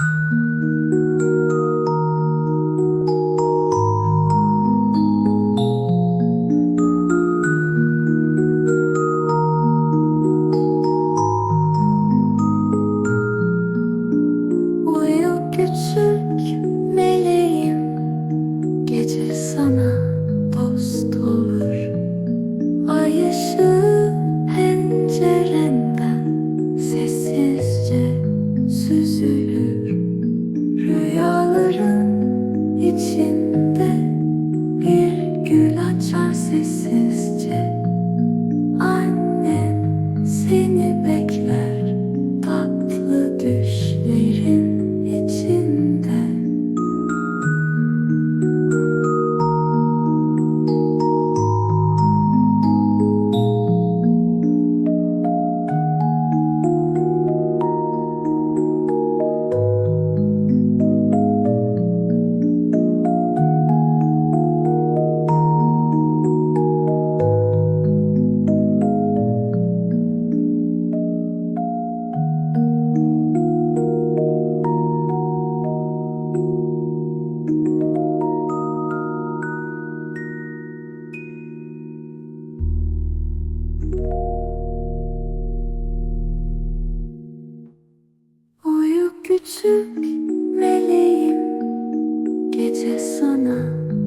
Mm-hmm. Uyu küçük meleğim Gece sana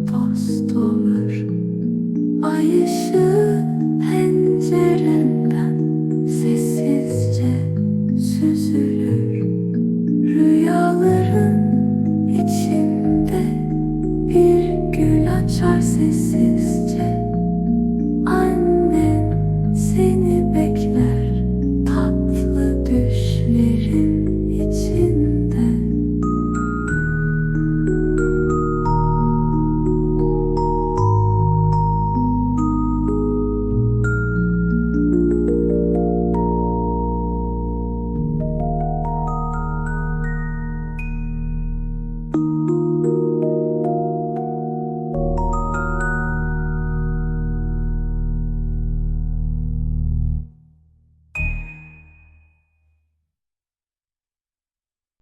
dost olur. Ay ışığı